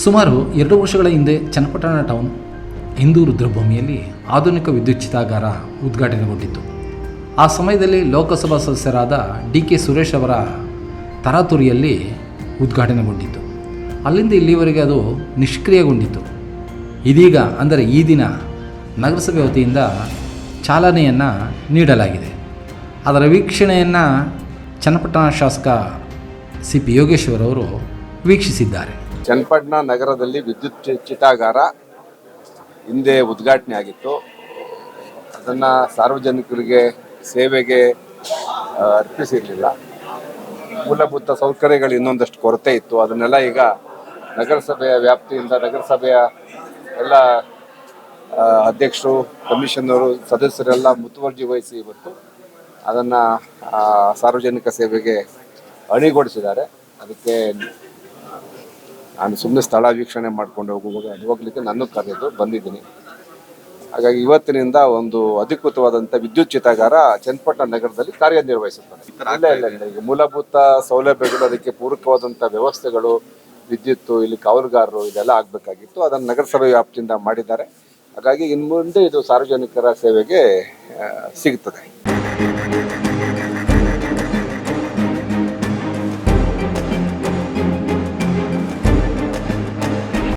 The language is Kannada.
ಸುಮಾರು ಎರಡು ವರ್ಷಗಳ ಹಿಂದೆ ಚನ್ನಪಟ್ಟಣ ಟೌನ್ ಹಿಂದೂ ರುದ್ರಭೂಮಿಯಲ್ಲಿ ಆಧುನಿಕ ವಿದ್ಯುತ್ ಚಿತಾಗಾರ ಉದ್ಘಾಟನೆಗೊಂಡಿತ್ತು. ಆ ಸಮಯದಲ್ಲಿ ಲೋಕಸಭಾ ಸದಸ್ಯರಾದ ಡಿ ಕೆ ಸುರೇಶ್ ಅವರ ತರಾತುರಿಯಲ್ಲಿ ಉದ್ಘಾಟನೆಗೊಂಡಿತ್ತು. ಅಲ್ಲಿಂದ ಇಲ್ಲಿವರೆಗೆ ಅದು ನಿಷ್ಕ್ರಿಯಗೊಂಡಿತ್ತು. ಇದೀಗ ಅಂದರೆ ಈ ದಿನ ನಗರಸಭೆ ವತಿಯಿಂದ ಚಾಲನೆಯನ್ನು ನೀಡಲಾಗಿದೆ. ಅದರ ವೀಕ್ಷಣೆಯನ್ನು ಚನ್ನಪಟ್ಟಣ ಶಾಸಕ ಸಿ ಪಿ ಯೋಗೇಶ್ವರವರು ವೀಕ್ಷಿಸಿದ್ದಾರೆ. ಚನ್ನಪಟ್ಟಣ ನಗರದಲ್ಲಿ ವಿದ್ಯುತ್ ಚಿಟಾಗಾರ ಹಿಂದೆ ಉದ್ಘಾಟನೆ ಆಗಿತ್ತು. ಅದನ್ನು ಸಾರ್ವಜನಿಕರಿಗೆ ಸೇವೆಗೆ ಅರ್ಪಿಸಿರಲಿಲ್ಲ. ಮೂಲಭೂತ ಸೌಕರ್ಯಗಳು ಇನ್ನೊಂದಷ್ಟು ಕೊರತೆ ಇತ್ತು. ಅದನ್ನೆಲ್ಲ ಈಗ ನಗರಸಭೆಯ ವ್ಯಾಪ್ತಿಯಿಂದ ನಗರಸಭೆಯ ಎಲ್ಲ ಅಧ್ಯಕ್ಷರು, ಕಮಿಷನರು, ಸದಸ್ಯರೆಲ್ಲ ಮುತುವರ್ಜಿ ವಹಿಸಿ ಇವತ್ತು ಅದನ್ನು ಸಾರ್ವಜನಿಕ ಸೇವೆಗೆ ಅಣಿಗೊಳಿಸಿದ್ದಾರೆ. ಅದಕ್ಕೆ ನಾನು ಸುಮ್ಮನೆ ಸ್ಥಳ ವೀಕ್ಷಣೆ ಮಾಡ್ಕೊಂಡು ಹೋಗುವಾಗ ಹೋಗ್ಲಿಕ್ಕೆ ನಾನು ಕರೆದು ಬಂದಿದ್ದೀನಿ. ಹಾಗಾಗಿ ಇವತ್ತಿನಿಂದ ಒಂದು ಅಧಿಕೃತವಾದಂಥ ವಿದ್ಯುತ್ ಚಿತಾಗಾರ ಚನ್ನಪಟ್ಟಣ ನಗರದಲ್ಲಿ ಕಾರ್ಯನಿರ್ವಹಿಸುತ್ತದೆ. ಇಲ್ಲ ಇಲ್ಲ ಇಲ್ಲ ಈಗ ಮೂಲಭೂತ ಸೌಲಭ್ಯಗಳು ಅದಕ್ಕೆ ಪೂರಕವಾದಂಥ ವ್ಯವಸ್ಥೆಗಳು ವಿದ್ಯುತ್ತು ಇಲ್ಲಿ ಕಾವಲುಗಾರರು ಇದೆಲ್ಲ ಆಗಬೇಕಾಗಿತ್ತು. ಅದನ್ನು ನಗರಸಭೆ ವ್ಯಾಪ್ತಿಯಿಂದ ಮಾಡಿದ್ದಾರೆ. ಹಾಗಾಗಿ ಇನ್ನು ಮುಂದೆ ಇದು ಸಾರ್ವಜನಿಕರ ಸೇವೆಗೆ ಸಿಗುತ್ತದೆ ಸಿಗ್ತದೆ.